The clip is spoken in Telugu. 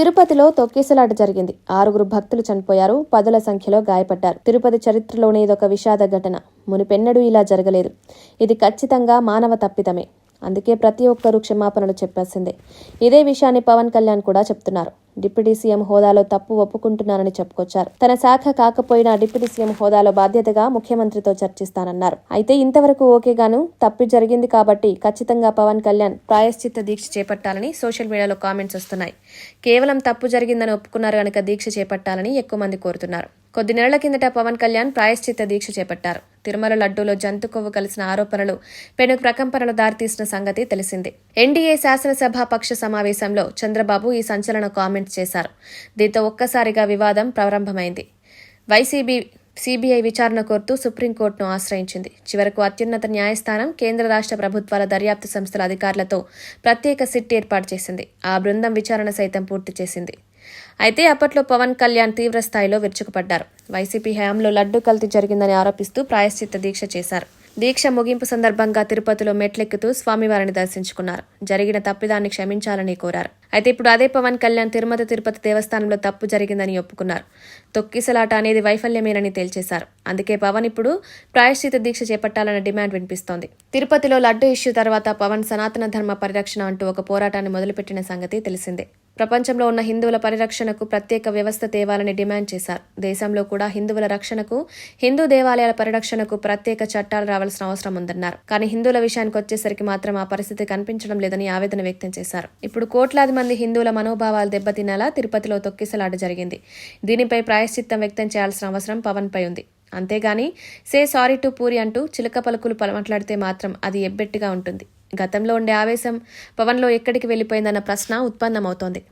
తిరుపతిలో తొక్కిసలాట జరిగింది. ఆరుగురు భక్తులు చనిపోయారు. పదుల సంఖ్యలో గాయపడ్డారు. తిరుపతి చరిత్రలోనే ఇదొక విషాద ఘటన. మునిపెన్నడూ ఇలా జరగలేదు. ఇది ఖచ్చితంగా మానవ తప్పితమే అందుకే ప్రతి ఒక్కరూ క్షమాపణలు చెప్పాల్సిందే. ఇదే విషయాన్ని పవన్ కళ్యాణ్ కూడా చెప్తున్నారు. డిప్యూటీ సీఎం హోదాలో తప్పు ఒప్పుకుంటున్నానని చెప్పుకొచ్చారు. తన శాఖ కాకపోయినా డిప్యూటీ సీఎం హోదాలో బాధ్యతగా ముఖ్యమంత్రితో చర్చిస్తానన్నారు. అయితే ఇంతవరకు ఓకేగాను తప్పు జరిగింది కాబట్టి ఖచ్చితంగా పవన్ కళ్యాణ్ ప్రాయశ్చిత్త దీక్ష చేపట్టాలని సోషల్ మీడియాలో కామెంట్స్ వస్తున్నాయి. కేవలం తప్పు జరిగిందని ఒప్పుకున్నారు కనుక దీక్ష చేపట్టాలని ఎక్కువ మంది కోరుతున్నారు. కొద్ది నెలల కిందట పవన్ కళ్యాణ్ ప్రాయశ్చిత్త దీక్ష చేపట్టారు. తిరుమల లడ్డూలో జంతు కొవ్వు కలిసిన ఆరోపణలు పెను ప్రకంపనలు దారితీసిన సంగతి తెలిసిందే. ఎన్డీఏ శాసనసభ పక్ష సమావేశంలో చంద్రబాబు ఈ సంచలన కామెంట్ చేశారు. దీంతో ఒక్కసారిగా వివాదం ప్రారంభమైంది. వైసీబీ సీబీఐ విచారణ కోరుతూ సుప్రీంకోర్టును ఆశ్రయించింది. చివరకు అత్యున్నత న్యాయస్థానం కేంద్ర రాష్ట్ర ప్రభుత్వాల దర్యాప్తు సంస్థల అధికారులతో ప్రత్యేక సిట్ ఏర్పాటు చేసింది. ఆ బృందం విచారణ సైతం పూర్తి చేసింది. అయితే అప్పట్లో పవన్ కళ్యాణ్ తీవ్ర స్థాయిలో విరుచుకుపడ్డారు. వైసీపీ హయాంలో లడ్డు కల్తీ జరిగిందని ఆరోపిస్తూ ప్రాయశ్చిత్త దీక్ష చేశారు. దీక్ష ముగింపు సందర్భంగా తిరుపతిలో మెట్లెక్కుతూ స్వామివారిని దర్శించుకున్నారు. జరిగిన తప్పిదాన్ని క్షమించాలని కోరారు. అయితే ఇప్పుడు అదే పవన్ కళ్యాణ్ తిరుమల తిరుపతి దేవస్థానంలో తప్పు జరిగిందని ఒప్పుకున్నారు. తొక్కిసలాట అనేది వైఫల్యమేనని తేల్చేశారు. అందుకే పవన్ ఇప్పుడు ప్రాయశ్చిత దీక్ష చేపట్టాలన్న డిమాండ్ వినిపిస్తోంది. తిరుపతిలో లడ్డు ఇష్యూ తర్వాత పవన్ సనాతన ధర్మ పరిరక్షణ అంటూ ఒక పోరాటాన్ని మొదలుపెట్టిన సంగతి తెలిసిందే. ప్రపంచంలో ఉన్న హిందువుల పరిరక్షణకు ప్రత్యేక వ్యవస్థ తేవాలని డిమాండ్ చేశారు. దేశంలో కూడా హిందువుల రక్షణకు హిందూ దేవాలయాల పరిరక్షణకు ప్రత్యేక చట్టాలు రావాల్సిన అవసరం ఉందన్నారు. కానీ హిందువుల విషయానికి వచ్చేసరికి మాత్రం ఆ పరిస్థితి కనిపించడం లేదని ఆవేదన వ్యక్తం చేశారు. ఇప్పుడు కోట్లాది మంది హిందువుల మనోభావాలు దెబ్బతినేలా తిరుపతిలో తొక్కిసలాట జరిగింది. దీనిపై ప్రాయశ్చిత్తం వ్యక్తం చేయాల్సిన అవసరం పవన్ పై ఉంది. అంతేగాని సే సారీ టు పూరి అంటూ చిలక పలుకులు పల- మాట్లాడితే మాత్రం అది ఎబ్బెట్టుగా ఉంటుంది. గతంలో ఉండే ఆవేశం పవన్లో ఎక్కడికి వెళ్ళిపోయిందన్న ప్రశ్న ఉత్పన్నమవుతోంది.